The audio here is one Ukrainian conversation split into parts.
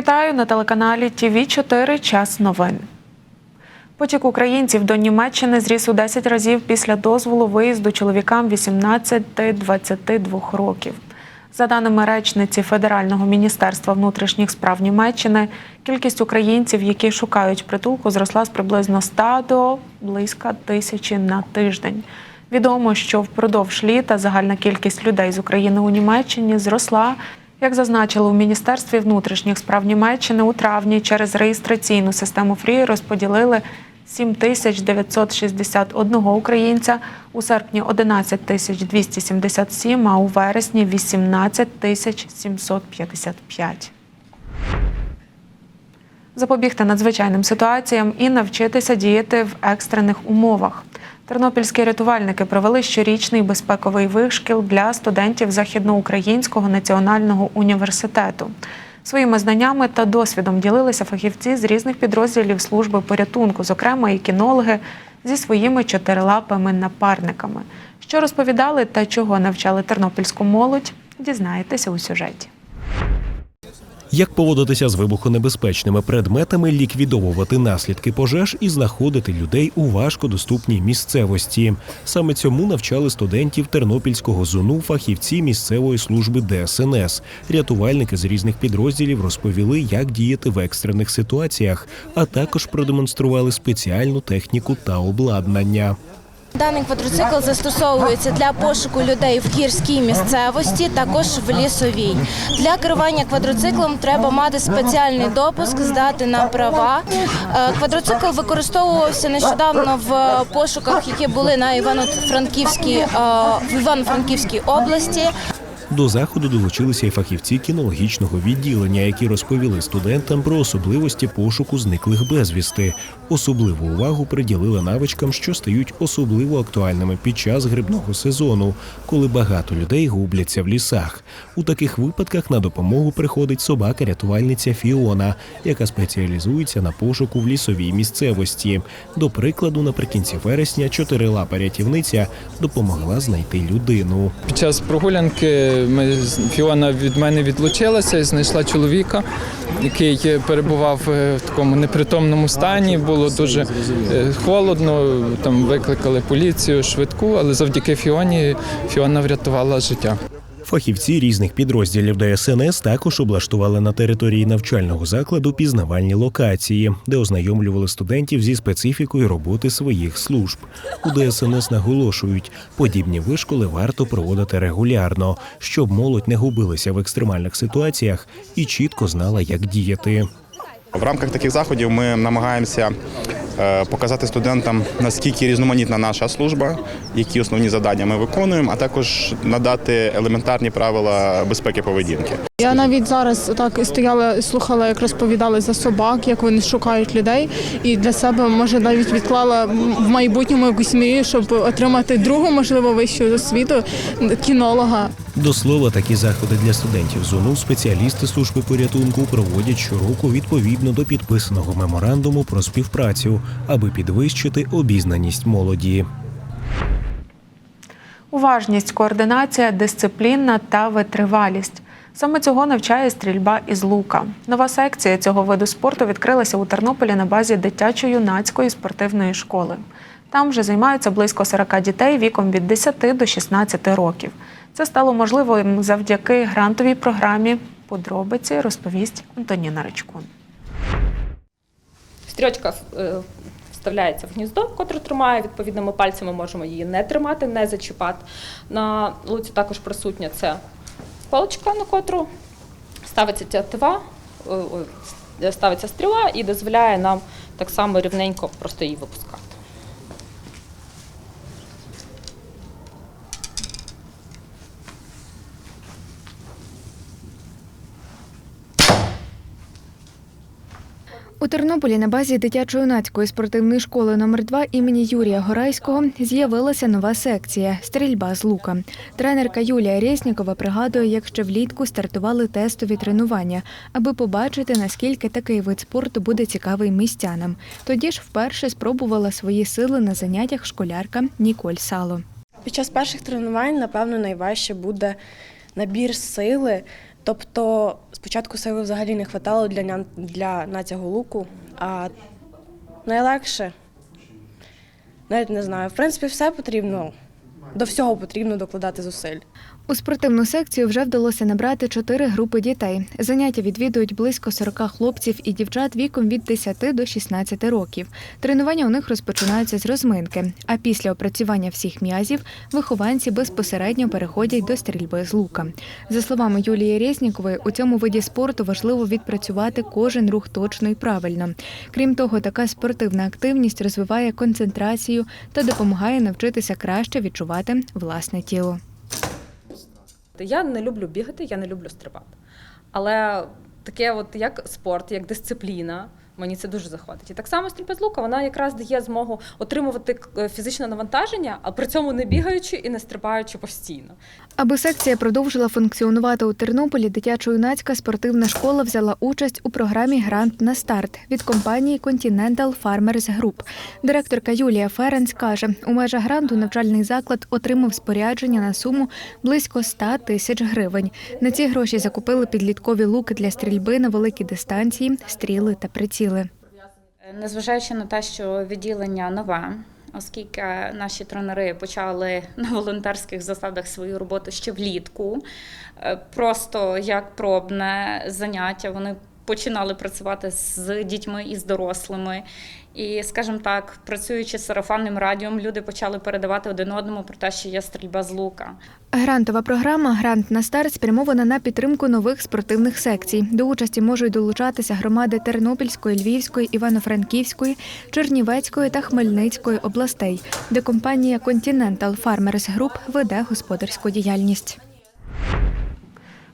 Вітаю на телеканалі ТВ 4 Час новин. Потік українців до Німеччини зріс у 10 разів після дозволу виїзду чоловікам 18-22 років. За даними речниці Федерального міністерства внутрішніх справ Німеччини, кількість українців, які шукають притулку, зросла з приблизно 100 до близько тисячі на тиждень. Відомо, що впродовж літа загальна кількість людей з України у Німеччині зросла. Як зазначили у Міністерстві внутрішніх справ Німеччини, у травні через реєстраційну систему ФРІ розподілили 7961 українця, у серпні 11 277, а у вересні 18 755 запобігти надзвичайним ситуаціям і навчитися діяти в екстрених умовах. Тернопільські рятувальники провели щорічний безпековий вишкіл для студентів Західноукраїнського національного університету. Своїми знаннями та досвідом ділилися фахівці з різних підрозділів служби порятунку, зокрема і кінологи зі своїми чотирилапими напарниками. Що розповідали та чого навчали тернопільську молодь, дізнаєтеся у сюжеті. Як поводитися з вибухонебезпечними предметами, ліквідовувати наслідки пожеж і знаходити людей у важкодоступній місцевості. Саме цьому навчали студентів Тернопільського зону фахівці місцевої служби ДСНС. Рятувальники з різних підрозділів розповіли, як діяти в екстрених ситуаціях, а також продемонстрували спеціальну техніку та обладнання. Даний квадроцикл застосовується для пошуку людей в гірській місцевості, також в лісовій. Для керування квадроциклом треба мати спеціальний допуск, здати на права. Е, Квадроцикл використовувався нещодавно в пошуках, які були на Івано-Франківській е, в Івано-Франківській області. До заходу долучилися й фахівці кінологічного відділення, які розповіли студентам про особливості пошуку зниклих безвісти. Особливу увагу приділили навичкам, що стають особливо актуальними під час грибного сезону, коли багато людей губляться в лісах. У таких випадках на допомогу приходить собака-рятувальниця Фіона, яка спеціалізується на пошуку в лісовій місцевості. До прикладу, наприкінці вересня чотирилапа рятівниця допомогла знайти людину. Під час прогулянки ми Фіона від мене відлучилася і знайшла чоловіка, який перебував е, в такому непритомному стані. Було дуже е, холодно. Там викликали поліцію, швидку, але завдяки Фіоні Фіона врятувала життя. Фахівці різних підрозділів ДСНС також облаштували на території навчального закладу пізнавальні локації, де ознайомлювали студентів зі специфікою роботи своїх служб. У ДСНС наголошують, подібні вишколи варто проводити регулярно, щоб молодь не губилася в екстремальних ситуаціях і чітко знала, як діяти. В рамках таких заходів ми намагаємося показати студентам, наскільки різноманітна наша служба, які основні завдання ми виконуємо, а також надати елементарні правила безпеки поведінки. Я навіть зараз так стояла, слухала, як розповідали за собак, як вони шукають людей, і для себе може навіть відклала в майбутньому якусь мрію, щоб отримати другу, можливо, вищу освіту кінолога. До слова, такі заходи для студентів ЗОНУ спеціалісти служби порятунку проводять щороку відповідно до підписаного меморандуму про співпрацю, аби підвищити обізнаність молоді. Уважність, координація, дисципліна та витривалість. Саме цього навчає стрільба із лука. Нова секція цього виду спорту відкрилася у Тернополі на базі дитячо-юнацької спортивної школи. Там вже займаються близько 40 дітей віком від 10 до 16 років. Це стало можливим завдяки грантовій програмі. Подробиці розповість Антоніна Речкун. Стрічка е, вставляється в гніздо, котре тримає. Відповідно, ми пальцями можемо її не тримати, не зачіпати. На луці також присутня це паличка, на котру ставиться тятива, е, ставиться стріла і дозволяє нам так само рівненько просто її випускати. Тернополі на базі дитячо-юнацької спортивної школи номер 2 імені Юрія Горайського з'явилася нова секція стрільба з лука. Тренерка Юлія Резнікова пригадує, як ще влітку стартували тестові тренування, аби побачити, наскільки такий вид спорту буде цікавий містянам. Тоді ж вперше спробувала свої сили на заняттях школярка Ніколь Сало. Під час перших тренувань, напевно, найважче буде набір сили Тобто спочатку сили взагалі не вистачало для, ня- для натягу луку, а найлегше, навіть не знаю. В принципі, все потрібно, до всього потрібно докладати зусиль. У спортивну секцію вже вдалося набрати чотири групи дітей. Заняття відвідують близько 40 хлопців і дівчат віком від 10 до 16 років. Тренування у них розпочинаються з розминки. А після опрацювання всіх м'язів вихованці безпосередньо переходять до стрільби з лука. За словами Юлії Резнікової, у цьому виді спорту важливо відпрацювати кожен рух точно і правильно. Крім того, така спортивна активність розвиває концентрацію та допомагає навчитися краще відчувати власне тіло. Я не люблю бігати, я не люблю стрибати. Але таке, от як спорт, як дисципліна, мені це дуже заходить. І так само стрільба з лука, вона якраз дає змогу отримувати е, фізичне навантаження, а при цьому не бігаючи і не стрибаючи постійно. Аби секція продовжила функціонувати у Тернополі, дитячо-юнацька спортивна школа взяла участь у програмі Грант на старт від компанії Continental Farmers Group. Директорка Юлія Ференц каже, у межах гранту навчальний заклад отримав спорядження на суму близько 100 тисяч гривень. На ці гроші закупили підліткові луки для стрільби на великі дистанції, стріли та приціли. Незважаючи на те, що відділення нове, оскільки наші тренери почали на волонтерських засадах свою роботу ще влітку, е, просто як пробне заняття, вони починали працювати з дітьми і з дорослими. І, скажімо так, працюючи з сарафанним радіом, люди почали передавати один одному про те, що є стрільба з лука. Грантова програма Грант на старт спрямована на підтримку нових спортивних секцій. До участі можуть долучатися громади Тернопільської, Львівської, Івано-Франківської, Чернівецької та Хмельницької областей, де компанія Continental Farmers Group веде господарську діяльність.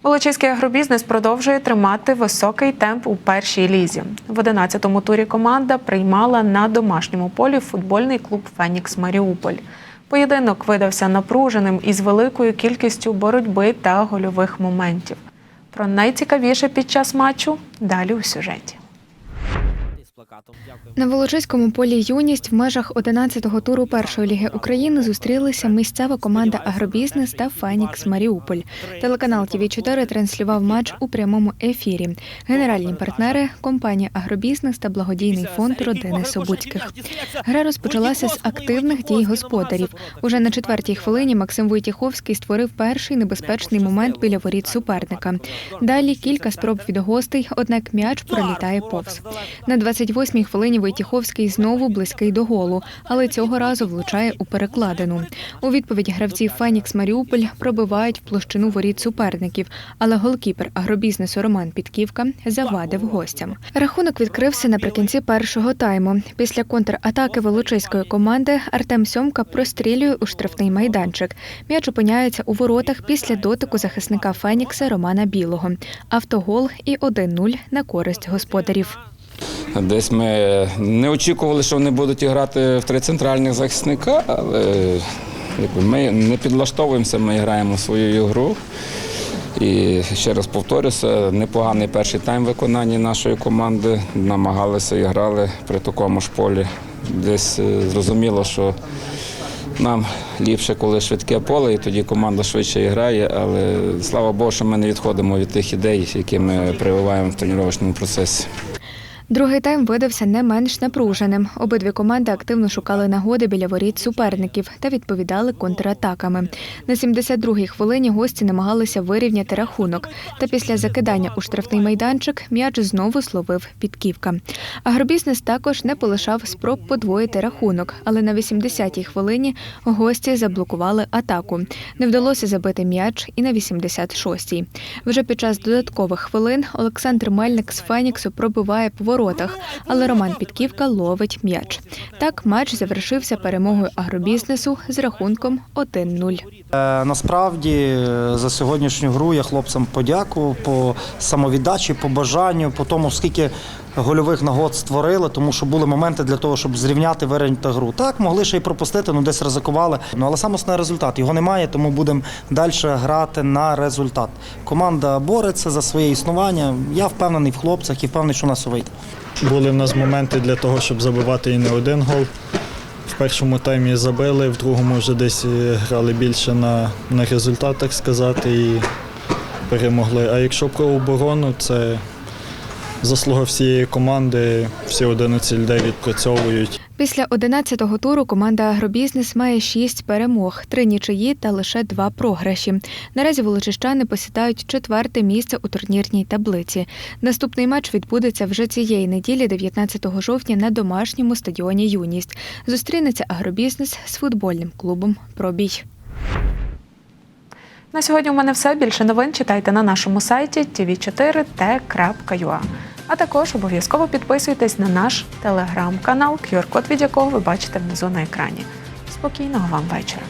Волочиський агробізнес продовжує тримати високий темп у першій лізі. В 11-му турі команда приймала на домашньому полі футбольний клуб Фенікс Маріуполь. Поєдинок видався напруженим із великою кількістю боротьби та гольових моментів. Про найцікавіше під час матчу далі у сюжеті. На Волочиському полі юність в межах 11-го туру першої ліги України зустрілися місцева команда Агробізнес та Фенікс Маріуполь. Телеканал ТВ 4 транслював матч у прямому ефірі. Генеральні партнери компанія Агробізнес та благодійний фонд родини Собуцьких. Гра розпочалася з активних дій господарів. Уже на четвертій хвилині Максим Войтіховський створив перший небезпечний момент біля воріт суперника. Далі кілька спроб від гостей, однак м'яч пролітає повз. На 28-й хвилині Войтіховський знову близький до голу, але цього разу влучає у перекладину. У відповідь гравці Фенікс Маріуполь пробивають в площину воріт суперників, але голкіпер агробізнесу Роман Підківка завадив гостям. Рахунок відкрився наприкінці першого тайму. Після контратаки волочиської команди Артем Сьомка прострілює у штрафний майданчик. М'яч опиняється у воротах після дотику захисника Фенікса Романа Білого. Автогол і 1-0 на користь господарів. Десь ми не очікували, що вони будуть грати в три центральних захисника, але ми не підлаштовуємося, ми граємо свою гру. І ще раз повторюся, непоганий перший тайм виконання нашої команди. Намагалися і грали при такому ж полі. Десь е, зрозуміло, що нам ліпше, коли швидке поле, і тоді команда швидше грає. Але слава Богу, що ми не відходимо від тих ідей, які ми прививаємо в тренувальному процесі. Другий тайм видався не менш напруженим. Обидві команди активно шукали нагоди біля воріт суперників та відповідали контратаками. На 72-й хвилині гості намагалися вирівняти рахунок. Та після закидання у штрафний майданчик м'яч знову словив підківка. Агробізнес також не полишав спроб подвоїти рахунок, але на 80-й хвилині гості заблокували атаку. Не вдалося забити м'яч і на 86-й. Вже під час додаткових хвилин Олександр Мельник з Феніксу пробиває по воротах, але Роман Підківка ловить м'яч. Так матч завершився перемогою агробізнесу з рахунком 1-0. Е, Насправді е, за сьогоднішню гру я хлопцям подякував по самовіддачі, по бажанню, по тому, скільки гольових нагод створили, тому що були моменти для того, щоб зрівняти вирівняти гру. Так, могли ще й пропустити, ну десь ризикували. Ну але саме основне результат. Його немає, тому будемо далі грати на результат. Команда бореться за своє існування. Я впевнений в хлопцях і впевнений, що у нас вийде. Були в нас моменти для того, щоб забивати і не один гол. В першому таймі забили, в другому вже десь е, грали більше на, на результат, так сказати. І перемогли. А якщо про оборону, це заслуга всієї команди, всі 11 людей відпрацьовують. Після 11-го туру команда Агробізнес має 6 перемог, 3 нічиї та лише 2 програші. Наразі волочищани посідають четверте місце у турнірній таблиці. Наступний матч відбудеться вже цієї неділі, 19 жовтня, на домашньому стадіоні Юність. Зустрінеться агробізнес з футбольним клубом Пробій. На сьогодні у мене все. Більше новин читайте на нашому сайті tv4t.ua. А також обов'язково підписуйтесь на наш телеграм-канал, QR-код від якого ви бачите внизу на екрані. Спокійного вам вечора.